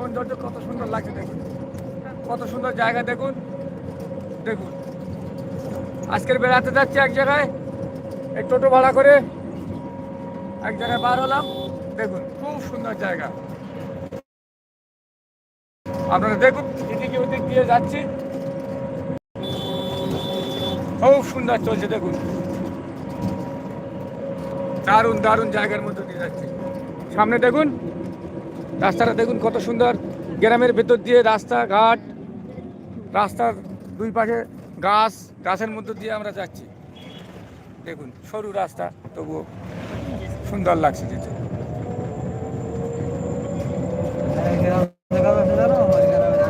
সৌন্দর্য কত সুন্দর লাগছে দেখুন। কত সুন্দর জায়গা দেখুন। দেখুন। আজকের বেড়াতে যাচ্ছি এক জায়গায়। এই টোটো ভাড়া করে এক জায়গায় বার হলাম। দেখুন, খুব সুন্দর জায়গা। আপনারা দেখুন, এদিকে ওদিক দিয়ে যাচ্ছি। খুব সুন্দর চলছে, দেখুন। দারুণ দারুণ জায়গার মধ্যে দিয়ে যাচ্ছি। সামনে দেখুন রাস্তাটা দেখুন কত সুন্দর। গ্রামের ভেতর দিয়ে রাস্তাঘাট, রাস্তার দুই পাশে গাছ, গাছের মধ্যে দিয়ে আমরা যাচ্ছি। দেখুন, সরু রাস্তা, তবুও সুন্দর লাগছে যেতে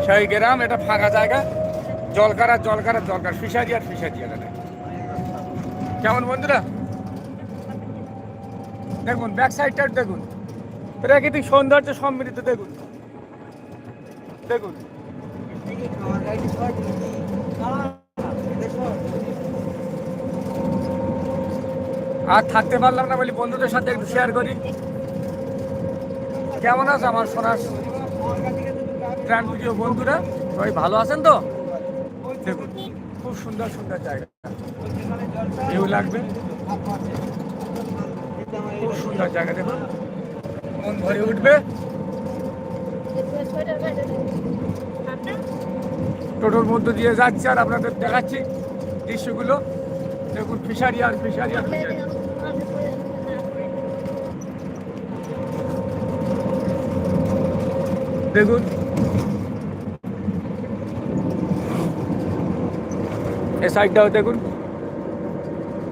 সেই গ্রাম, এটা ফাঁকা জায়গা। জলকার আর জলকার আর ফিশারি আর ফিশারি এটা। কেমন বন্ধুরা? দেখুন ব্যাক সাইডটা দেখুন। প্রাকৃতিক সৌন্দর্য সমৃদ্ধ, দেখুন। দেখুন। আর থাকতে পারলাম না বলি, বন্ধুদের সাথে একটু শেয়ার করি। কেমন আছে আমার সোনার প্রাণ প্রিয় বন্ধুরা, সবাই ভালো আছেন তো? দেখুন, খুব সুন্দর সুন্দর জায়গা। ভিউ লাগবে। খুব সুন্দর জায়গা, দেখুন। মন ভরে উঠবে। টোটোর মধ্যে দিয়ে যাচ্ছি আর আপনাদের দেখাচ্ছি দৃশ্যগুলো। দেখুন, ফিশারি আর ফিশারি আর দেখুন। এ সাইডটাও দেখুন।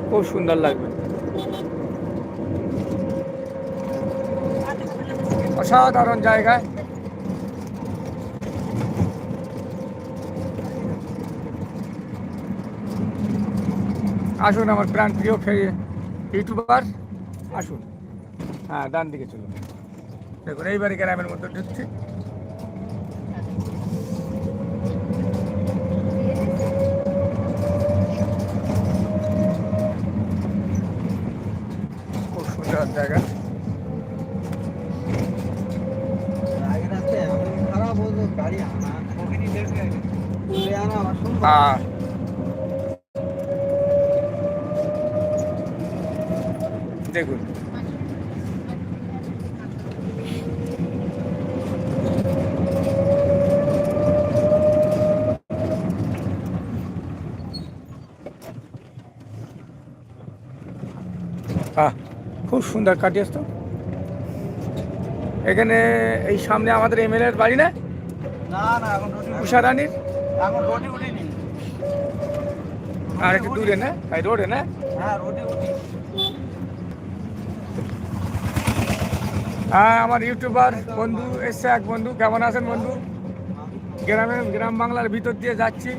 খুব সুন্দর লাগবে। অসাধারণ জায়গায় আসুন আমার প্রাণ প্রিয় ইউটিউবার, আসুন। হ্যাঁ ডান দিকে চলুন। দেখুন, এইবারে গ্রামের মধ্যে ঢুকছি খুব সুন্দর জায়গা আর দেখুন। খুব সুন্দর কাটিয়েছ তো। এখানে এই সামনে আমাদের এমএলএ এর বাড়ি না? না না এখন রানীর? এখন রুটি উঠিনি। আর একটু দূরে না? এই রোডে না? হ্যাঁ উঠি হ্যাঁ আমার ইউটিউবার বন্ধু এসছে এক বন্ধু কেমন আছেন বন্ধু? গ্রামের গ্রাম বাংলার ভিতর দিয়ে যাচ্ছি।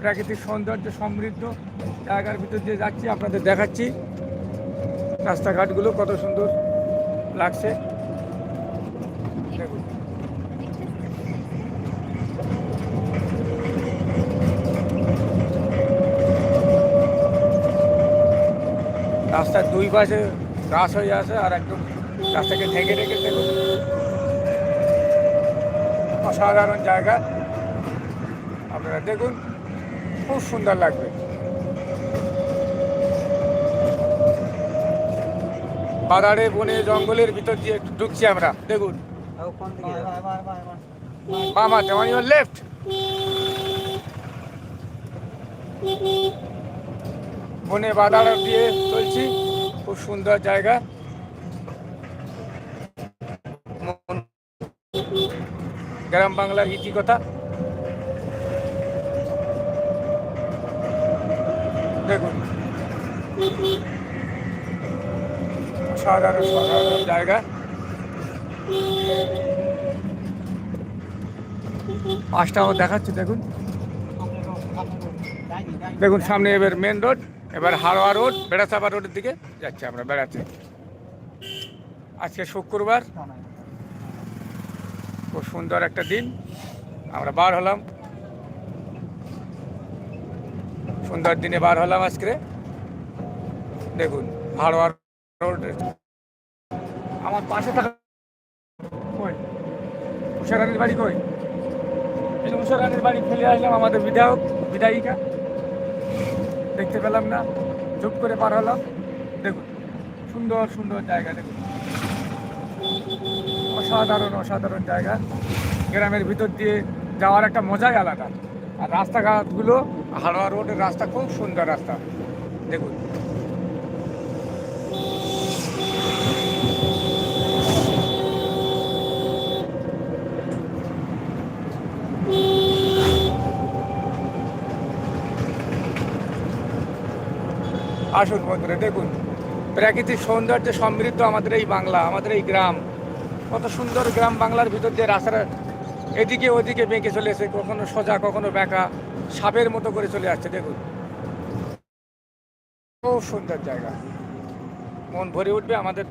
প্রাকৃতিক সৌন্দর্য সমৃদ্ধ জায়গার ভিতর দিয়ে যাচ্ছি আপনাদের দেখাচ্ছি। রাস্তাঘাটগুলো কত সুন্দর লাগছে। দেখুন। রাস্তার দুই পাশে গাছ হয়ে আছে আর একদম রাস্তাকে ঢেকে ঢেকে দেখুন। অসাধারণ জায়গা। আপনারা দেখুন, খুব সুন্দর লাগবে। পাহাড়ে, বনে, জঙ্গলের ভিতর দিয়ে একটু ঢুকছি আমরা। দেখুন। কোন দিকে বাম হাতে মানে লেফট বনে বাদার দিয়ে চলছি খুব সুন্দর জায়গা। গ্রাম বাংলার কথা দেখুন। সাধারণ সাধারণ জায়গা। পাঁচটা আমার দেখাচ্ছে, দেখুন। দেখুন, সামনে এবার মেন রোড এবার হারোয়া রোড বেড়াচাপা রোডের দিকে যাচ্ছি আমরা বেড়াতে। আজকে শুক্রবার। খুব সুন্দর একটা দিন। আমরা বার হলাম। সুন্দর দিনে বার হলাম আজকে দেখুন হারোয়া রোড। আমার পাশে থাকা ওই, উষারানির বাড়ি কই? উষারানির বাড়ি ফেলে আসলাম আমাদের বিধায়ক বিধায়িকা। দেখতে পেলাম না। চুপ করে পার হলাম। দেখুন, সুন্দর সুন্দর জায়গা, দেখুন। অসাধারণ অসাধারণ জায়গা। গ্রামের ভিতর দিয়ে যাওয়ার একটা মজাই আলাদা। আর রাস্তাঘাটগুলো হাড়োয়া রোডের রাস্তা খুব সুন্দর রাস্তা। দেখুন আসুন বন্ধুরা, দেখুন। প্রাকৃতিক সৌন্দর্য সমৃদ্ধ আমাদের এই বাংলা, আমাদের এই গ্রাম। কত সুন্দর গ্রাম বাংলার ভিতর দিয়ে রাস্তাটা এদিকে ওদিকে বেঁকে চলে এসে কখনো সোজা, কখনো বেঁকা, সাপের মতো করে চলে আসছে, দেখুন। খুব সুন্দর জায়গা। মন ভরে উঠবে আমাদের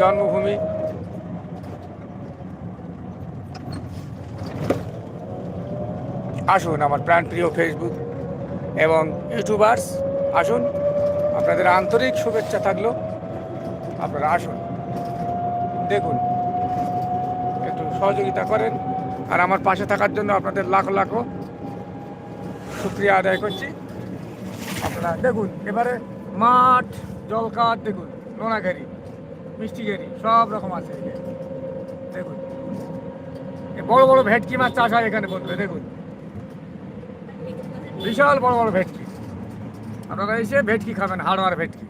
জন্মভূমি। আসুন আমার প্রাণপ্রিয় ফেসবুক এবং ইউটিউবার্স, আসুন। আপনাদের আন্তরিক শুভেচ্ছা থাকল। আপনারা আসুন। দেখুন। একটু সহযোগিতা করেন। আর আমার পাশে থাকার জন্য আপনাদের লাখ লাখো শুক্রিয়া আদায় করছি। আপনারা দেখুন, এবারে মাঠ জলকার দেখুন লোনাঘেরি মিষ্টিঘেরি সব রকম আছে। দেখুন। বড় বড় ভেটকি মাছ চাষ হয় এখানে বন্ধুরা, দেখুন। বিশাল বড় বড় ভেটকি। আপনারা এসে ভেটকি খাবেন হাড়োয়ার ভেটকি।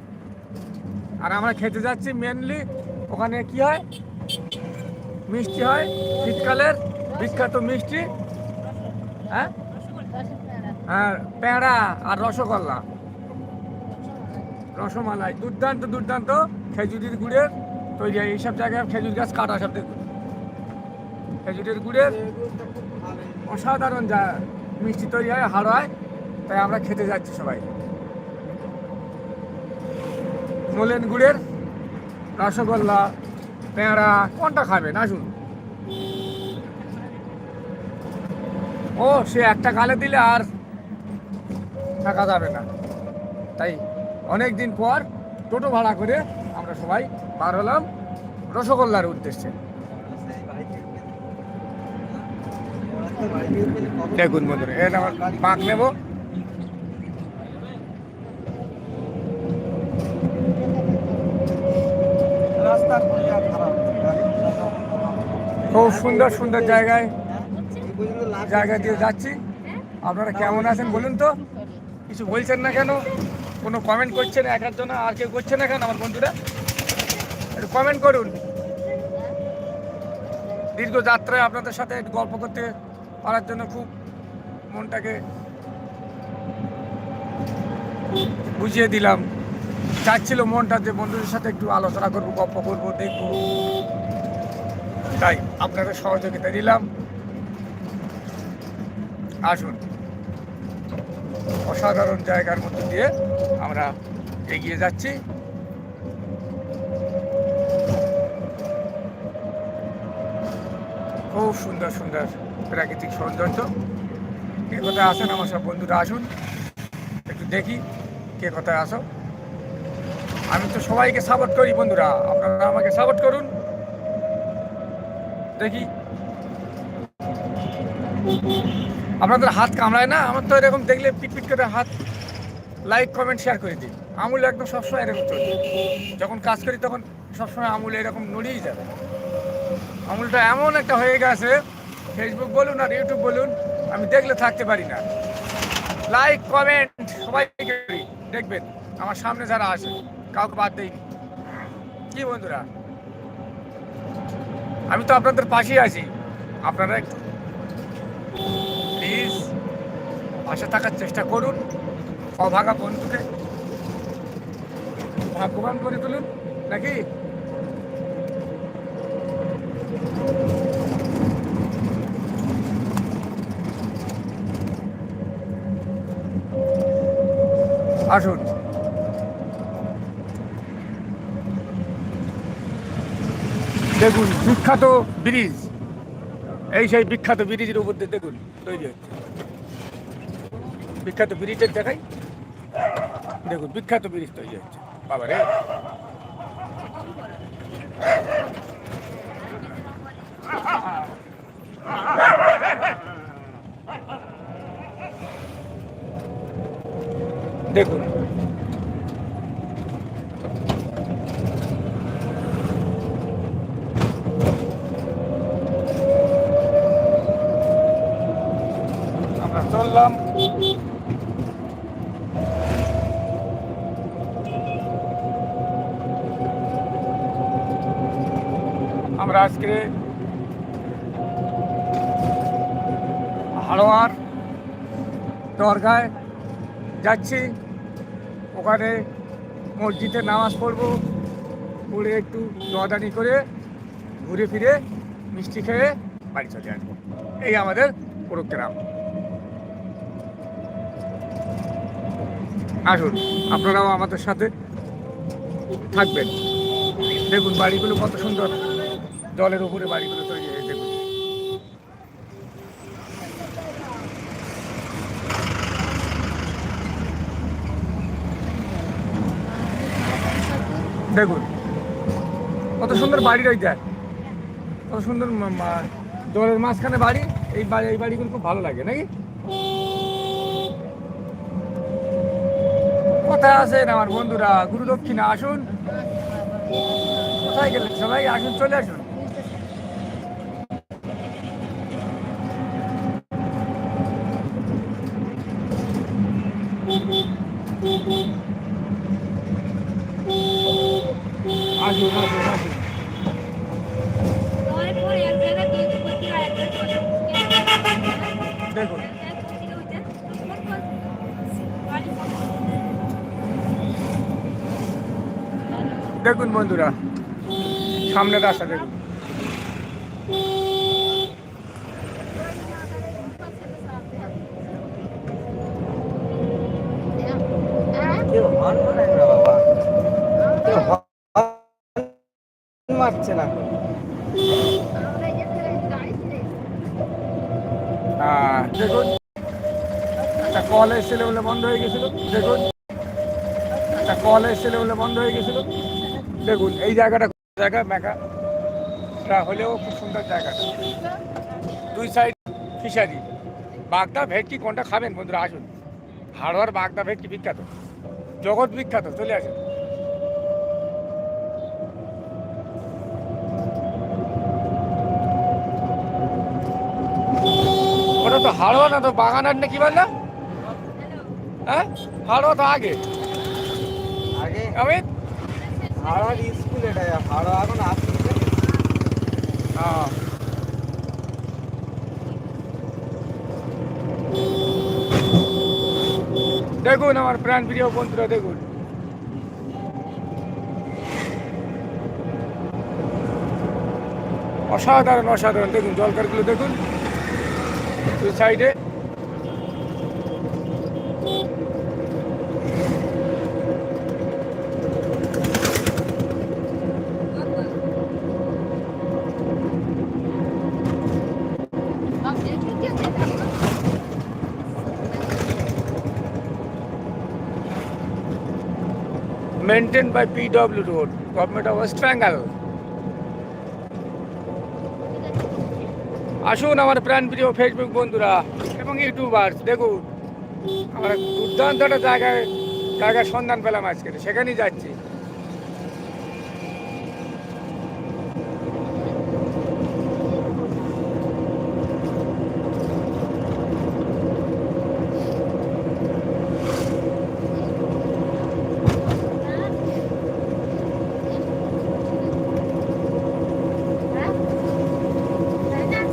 আর আমরা খেতে যাচ্ছি মেনলি ওখানে কি হয়? মিষ্টি হয়, শীতকালের বিখ্যাত মিষ্টি। হ্যাঁ? হ্যাঁ পেঁড়া আর রসগোল্লা। রসমালাই, দুর্দান্ত দুর্দান্ত খেজুরির গুড়ের তৈরি হয়। এইসব জায়গায় খেজুর গাছ কাটা সব দেখুন। খেজুরের গুড়ের অসাধারণ যা মিষ্টি তৈরি হয় হাড়োয় তাই আমরা খেতে যাচ্ছি সবাই। নলেন গুড়ের রসগোল্লা পেঁড়া কোনটা খাবেন আসুন ও, সে একটা গালে দিলে আর থাকা যাবে না। তাই অনেক দিন পর টোটো ভাড়া করে আমরা সবাই বার হলাম রসগোল্লার উদ্দেশ্যে। দেখুন বন্ধুরা, এটা আমার বাঁক নেব। খুব খুব সুন্দর সুন্দর জায়গায়। জায়গা দিয়ে যাচ্ছি। আপনারা কেমন আছেন বলুন তো? কিছু বলছেন না কেন? কোনো কমেন্ট করছেন এক একজন, আর কেউ করছে না কেন আমার বন্ধুরা? একটু কমেন্ট করুন। দীর্ঘ যাত্রায় আপনাদের সাথে একটু গল্প করতে পারার জন্য খুব মনটাকে বুঝিয়ে দিলাম। চাচ্ছিল মনটা যে বন্ধুদের সাথে একটু আলোচনা করব গল্প করব, দেখব। তাই আপনাদের সহযোগিতা দিলাম আসুন। অসাধারণ জায়গার মধ্যে দিয়ে আমরা এগিয়ে যাচ্ছি। খুব সুন্দর সুন্দর। প্রাকৃতিক সৌন্দর্য। কে কোথায় আসেন আমার সব বন্ধুরা আসুন। একটু দেখি কে কোথায় আসো আমি তো সবাইকে সাপোর্ট করি বন্ধুরা। আপনারা আমাকে সাপোর্ট করুন। দেখি। আপনাদের হাত কামড়ায় না? আমার তো এরকম দেখলে পিটপিট করে হাত লাইক কমেন্ট শেয়ার করে দিই আমুল একদম সবসময় এরকম চলবে যখন কাজ করি তখন সবসময় আমুল এরকম নড়িয়েই যাবে। আমুলটা এমন একটা হয়ে গেছে ফেসবুক বলুন আর ইউটিউব বলুন, আমি দেখলে থাকতে পারি না। লাইক কমেন্ট সবাইকে করি। দেখবেন, আমার সামনে যারা আছে কাউকে বাদ দেয়নি কি বন্ধুরা? আমি তো আপনাদের পাশেই আছি। আপনারা একটু প্লিজ পাশে থাকার চেষ্টা করুন। অভাগা বন্ধুকে ভাগ্যবান করে তুলুন, নাকি? আসুন। দেখুন, বিখ্যাত ব্রিজ। এই সেই বিখ্যাত ব্রিজের উপর দিয়ে দেখুন, তৈরি হচ্ছে। বিখ্যাত ব্রিজের দেখাই। দেখুন, বিখ্যাত ব্রিজ তৈরি হচ্ছে। বাবা রে করলাম আমরা আজকে হাড়োয়ার দরগায় যাচ্ছি। ওখানে মসজিদে নামাজ পড়ব। পড়ে একটু দোয়াদানি করে ঘুরে ফিরে মিষ্টি খেয়ে বাড়ি চলে আসব। এই আমাদের প্রোগ্রাম। আসুন, আপনারাও আমাদের সাথে থাকবেন। দেখুন, বাড়িগুলো কত সুন্দর। জলের উপরে বাড়িগুলো তৈরি হয়ে দেখুন। দেখুন, কত সুন্দর বাড়ি রয়েছে। কত সুন্দর জলের মাঝখানে বাড়ি, এই বাড়ি এই বাড়িগুলো খুব ভালো লাগে, নাকি? কোথায় আছেন আমার বন্ধুরা? গুরুদক্ষিণা আসুন। কোথায় গেলেন সবাই? আসুন চলে আসুন আসুন আসুন দেখুন দেখুন বন্ধুরা সামনে রাস্তা দেখুন। মারছে না দেখুন। একটা কল এসেছিল বলে বন্ধ হয়ে গেছিল। দেখুন। একটা কল এসেছিল বলে বন্ধ হয়ে গেছিল। দেখুন এই জায়গাটা জায়গা মেঘা। হলেও খুব সুন্দর জায়গাটা দুই সাইড ফিশারি বাগদা ভেটকি কোনটা খাবেন বন্ধুরা? আসুন। হাড়োয়ার বাগদা ভেটকি বিখ্যাত। জগৎ বিখ্যাত চলে আসুন। ওটা তো হাড়োয়া না তো বাগানার না কি বললাম হ্যাঁ? হাড়োয়া তো আগে। আগে? অমিত হাওড়ার স্কুল এটা হাওড়া এখন আসছে। হ্যাঁ। দেখুন আমার প্রাণ প্রিয় বন্ধুরা, দেখুন। অসাধারণ অসাধারণ। দেখুন জলকারগুলো, দেখুন। সাইডে maintain by PW road government of West Bengal. আসুন আমার প্রাণপ্রিয় ফেসবুক বন্ধুরা এবং ইউটিউবার্স দেখুন আমরা দুর্দান্ত একটা জায়গায়, জায়গার সন্ধান পেলাম আজকে, সেখানেই যাচ্ছি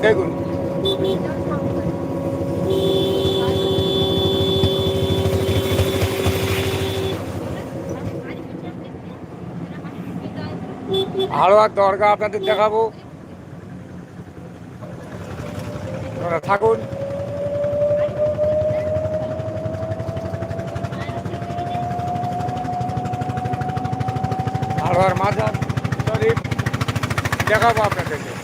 দেখুন হাড়োয়ার দরগা আপনাদের দেখাবো। আপনারা থাকুন। হাড়োয়ার মাজার শরীফ দেখাবো আপনাদেরকে।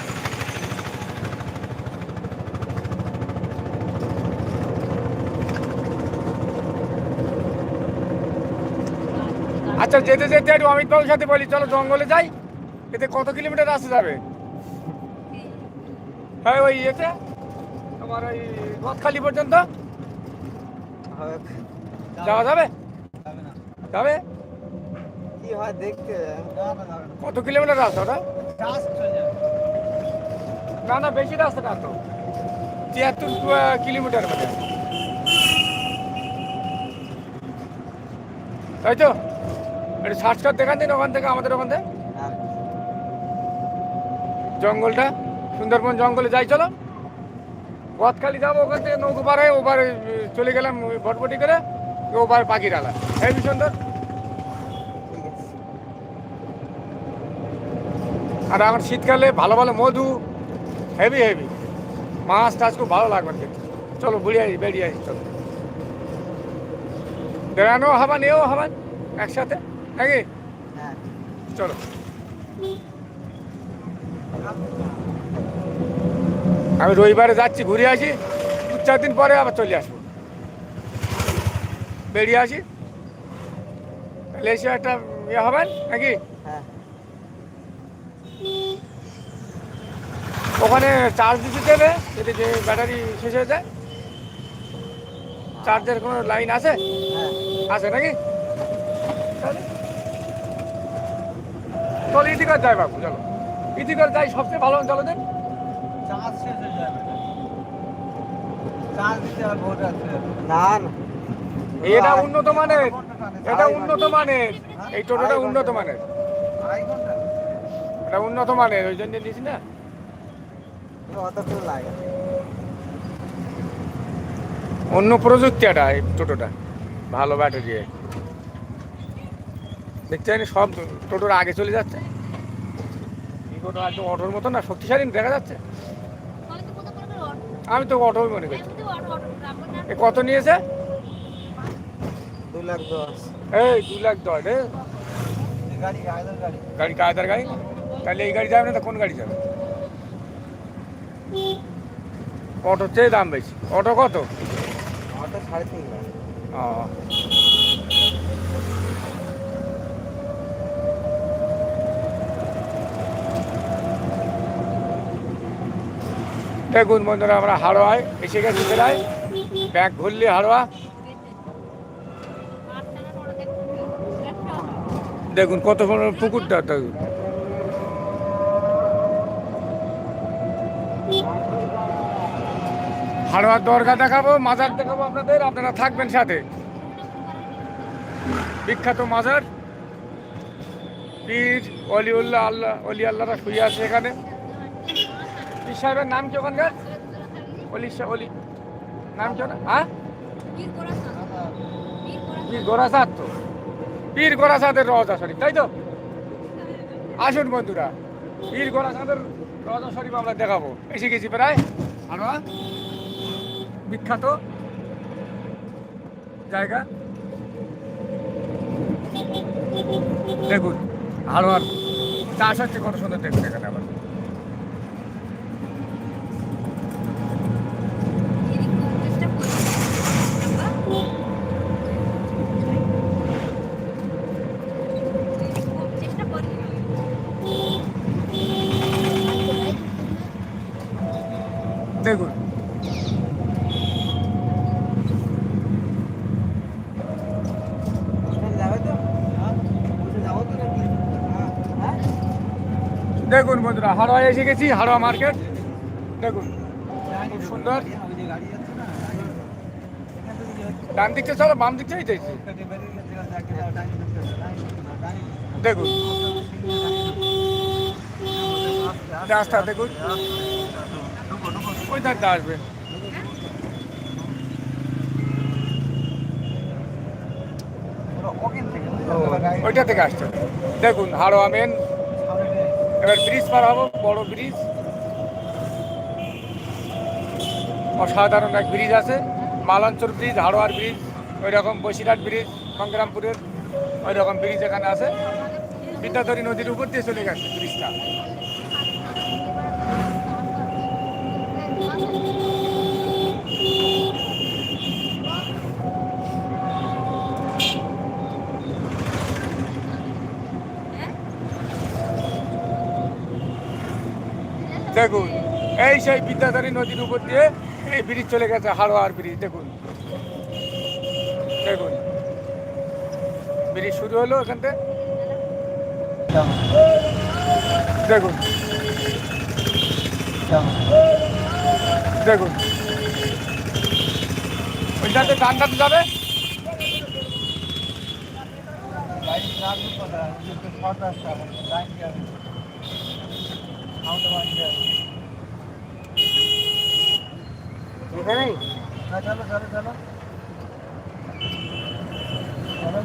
যেতে যেতে একটু অমিত বাবুর সাথে বলি চলো জঙ্গলে যাই। এতে কত কিলোমিটার রাস্তা যাবে? হ্যাঁ ওই ইয়েতে তোমার ওই গদখালি পর্যন্ত। যাওয়া যাবে? যাবে? কি হয় দেখতে? কত কিলোমিটার রাস্তা ওটা? না না বেশি রাস্তা না তো। তিয়াত্তর কিলোমিটার মানে তাই তো? একটু সার্চ দেখান দিন ওখান থেকে, আমাদের ওখান থেকে। জঙ্গলটা, সুন্দরবন জঙ্গলে যাই, চলো। পথখালি যাব ওখান থেকে, নৌকো পাড়ে ওপারে চলে গেলাম ভটভটি করে, ওপারে পাখির আলা হেবি সুন্দর আর আমার শীতকালে ভালো ভালো মধু হেভি হেভি মাছ টাছ খুব ভালো লাগবে খেতে চলো বুড়িয়ে আসি বেরিয়ে আসি চলো। বেড়ানো হবান, এও হবান, একসাথে। নাকি হ্যাঁ। চলো। আমি রবিবারে যাচ্ছি ঘুরে আসি। দু চার দিন পরে আবার চলে আসব। বেরিয়ে আসি। তাহলে এসে একটা ইয়ে হবেন নাকি? হ্যাঁ। ওখানে চার্জ দিতে দেবে যদি যে ব্যাটারি শেষ হয়ে যায়। চার্জের কোনো লাইন আছে? হ্যাঁ। আছে নাকি? তাহলে চল ইতিকর যাই বাবু চলো। ইতিকর যাই সবচেয়ে ভালো চলো দিন চার্জ শেষ হয়ে যাবে চার্জ দিতে হবে ভোট আছে। না না। এটা উন্নত মানের এটা উন্নত মানের। এই টোটোটা উন্নত মানের। এটা উন্নত মানের ওই জন্য নিয়েছি না। অন্য প্রযুক্তি এটা এই টোটোটা। ভালো ব্যাটারি। দেখছেন সব টোটোর আগে চলে যাচ্ছে। এই টোটো একদম অটোর মতো না শক্তিশালী দেখা যাচ্ছে। আমি তো অটোই মনে করছি। এ কত নিয়েছে? দু লাখ দশ। এই দু লাখ দশ রে গাড়ি গাড়ি। গাড়ি গাড়ি কায়দার গাড়ি? তাহলে এই গাড়ি যাবে না তো কোন গাড়ি যাবে? অটোর চেয়ে দাম বেশি। অটো কত? অটো সাড়ে তিন ও। দেখুন বন্ধুরা, আমরা হাড়োয়ায় এসে গেছি প্রায়। ব্যাগ ঘুরলি হাড়োয়া? দেখুন, কত বড় পুকুরটা দেখুন হাড়োয়ার দরগা দেখাবো, মাজার দেখাবো আপনাদের, আপনারা থাকবেন সাথে। বিখ্যাত মাজার। পীর অলিউল্লাহ আল্লাহ, অলি আল্লাহরা শুয়ে আছে এখানে। পীর সাহেবের নাম কি ওখানকার? অলি অলি। নাম কি হ্যাঁ? পীর গোরাসাদ তো। পীর গোরাসাদের রওজা শরীফ, তাই তো? আসুন বন্ধুরা, পীর গোরাসাদের রওজা শরীফ আমরা দেখাবো। এসে গেছি প্রায়। আরও বিখ্যাত জায়গা। দেখুন হাড়োয়ার চাষ হচ্ছে কত সুন্দর দেখুন এখানে আবার। হ্যাঁ দেখুন বন্ধুরা হাড়োয়া এসে গেছি হাড়োয়া মার্কেট দেখুন, খুব সুন্দর ডান দিকটা চলো, বাম দিক থেকে চাইছি। দেখুন রাস্তা, দেখুন। ওই ধারটা আসবে? গাড়ি- ওইটা থেকে আসছে। দেখুন হাড়োয়া মেন এবার ব্রিজ পার হব বড় ব্রিজ। অসাধারণ এক ব্রিজ আছে। মালাঞ্চর ব্রিজ হাড়োয়ার ব্রিজ ওই রকম বসিরহাট ব্রিজ সংগ্রামপুরের ওই রকম ব্রিজ এখানে আছে। বিদ্যাধরী নদীর উপর দিয়ে চলে গেছে ব্রিজটা। দেখুন, এই সেই বিদ্যাধরী নদীর উপর দিয়ে এই ব্রিজ চলে গেছে হাড়োয়ার ব্রিজ, দেখুন। দেখুন। ব্রিজ শুরু হলো এখান থেকে। দেখুন। দেখুন। ওইটাতে ডানটাতে যাবে। রাখব কথা কিন্তু শর্ট রাস্তা লাইন যাবে আমাদের বাড়ি যাবে এখানেই হ্যাঁ চলো চলো চলো চলো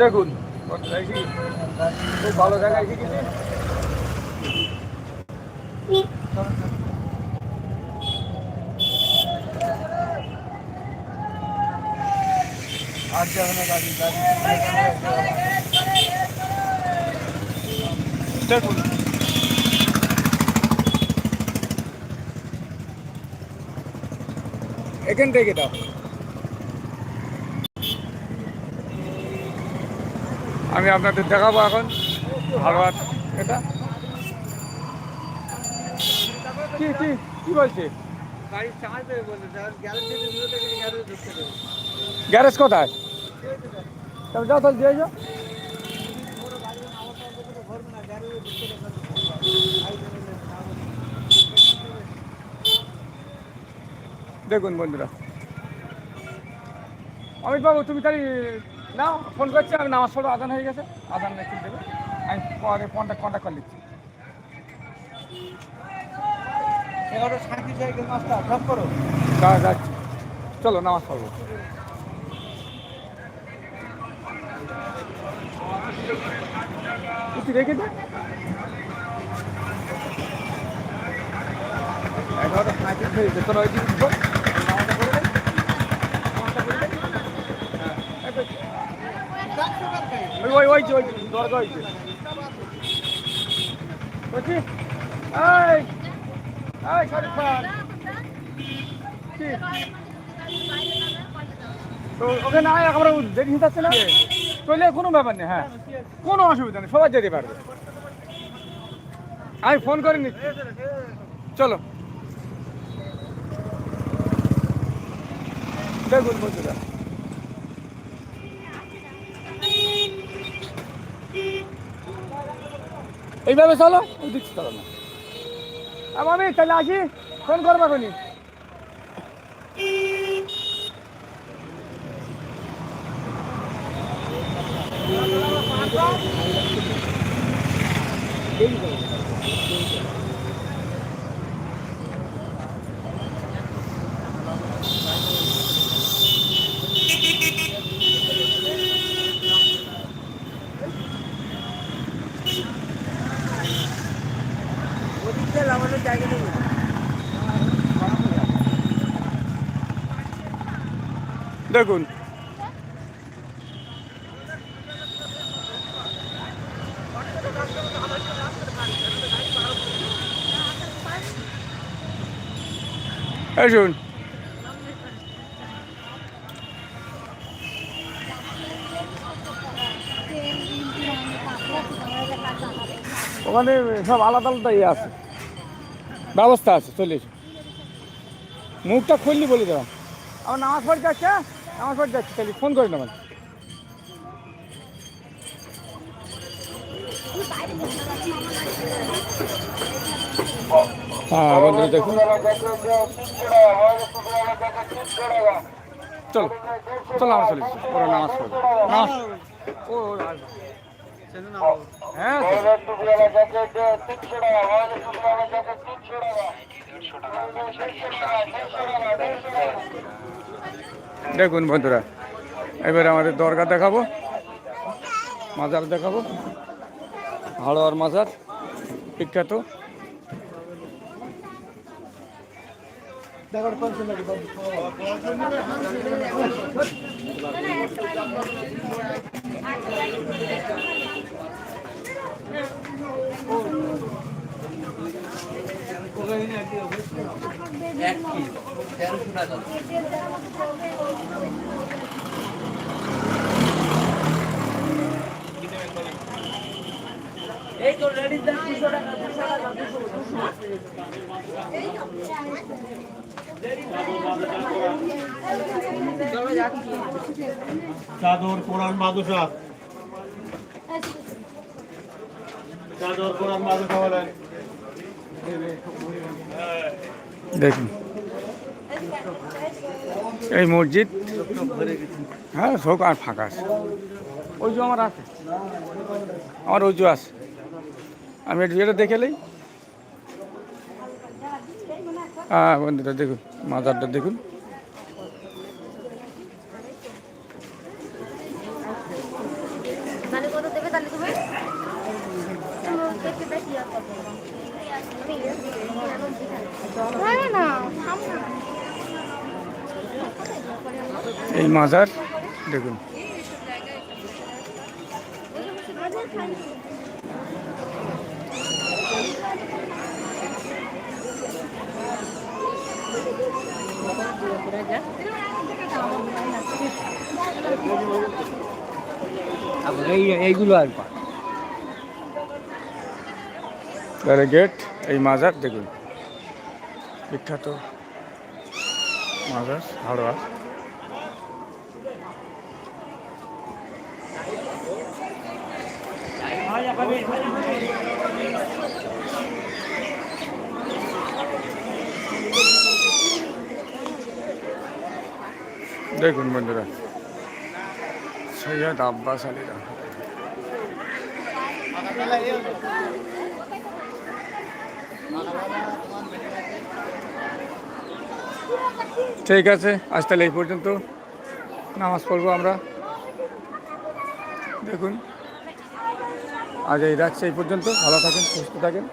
দেখুন বন্ধুরা, এসে গেছি। খুব ভালো জায়গায় এসে গেছি চলো চলো আর যাবে না গাড়ি গাড়ি দেখুন এখান থেকে দাও। আমি আপনাদের দেখাবো এখন। ভালো এটা? কি কি কি বলছে? গাড়ি চার্জ দেবে ঢুকতে গ্যারেজ কোথায়? তবে যাও তাহলে দিয়ে যাও দেখুন বন্ধুরা অমিত বাবু তুমি তাহলে নাও ফোন করছি আমি নামাজ পড়ো আদান হয়ে গেছে আদান মেসেজ দেবে আমি পরে কন্ট্যাক্ট কন্ট্যাক্ট করে নিচ্ছি চলো নামাজ পড়ব উঠি রেখে দে। চলো ওই। হ্যাঁ, যে, দরগা বলছি? এই এই তো ওখানে আয় আমরা দেখে আসছে না। চলে কোনো ব্যাপার নেই হ্যাঁ। কোনো অসুবিধা নেই, সবাই যেতে পারবে। আমি ফোন করে নিচ্ছি। চলো। দেখুন বন্ধুরা। এইভাবে চলো, ওই দিচ্ছি চলো না। আমি তাহলে আসি, ফোন করব 出るしゃない。শুন ওখানে সব আলাদা আলাদা ইয়ে আছে। ব্যবস্থা আছে, চলে এসো। মুখটা খুললি বলে দেওয়া আমার নামাজ পড়ে যাচ্ছে, নামাজ পড়ে যাচ্ছে, তাহলে ফোন করে নেবেন হ্যাঁ বন্ধুরা দেখুন চলো চলো আমার চলে এসেছি। ওরা নামাজ পড়বে। নামাজ ও ও, হ্যাঁ দেখুন বন্ধুরা এবারে আমাদের দরগা দেখাবো মাজার দেখাবো হাড়োয়ার মাজার বিখ্যাত। চলে যাবে এই তো লেডিস দাম দুশো টাকা দুশো টাকা দুশো যাচ্ছি চাদর কোরআন মাদুসা চাদর কোরআন মাদুসা বলেন দেখুন। এই মসজিদ হ্যাঁ শোক আর ফাঁকা আছে। ওইজু আমার আছে। আমার ওইজু আছে। আমি এটা দেখে নেই। হ্যাঁ বন্ধুরা দেখুন মাজারটা দেখুন। এই মাজার দেখুন এই এইগুলো আর পা গেট এই মাজার, দেখুন। বিখ্যাত মাজার, হাওড়া। দেখুন বন্ধুরা, সৈয়দ আব্বাস আলী ঠিক আছে, আজ তাহলে এই পর্যন্ত নামাজ পড়ব আমরা। দেখুন, আজ এই রাখছি এই পর্যন্ত। ভালো থাকেন, সুস্থ থাকেন।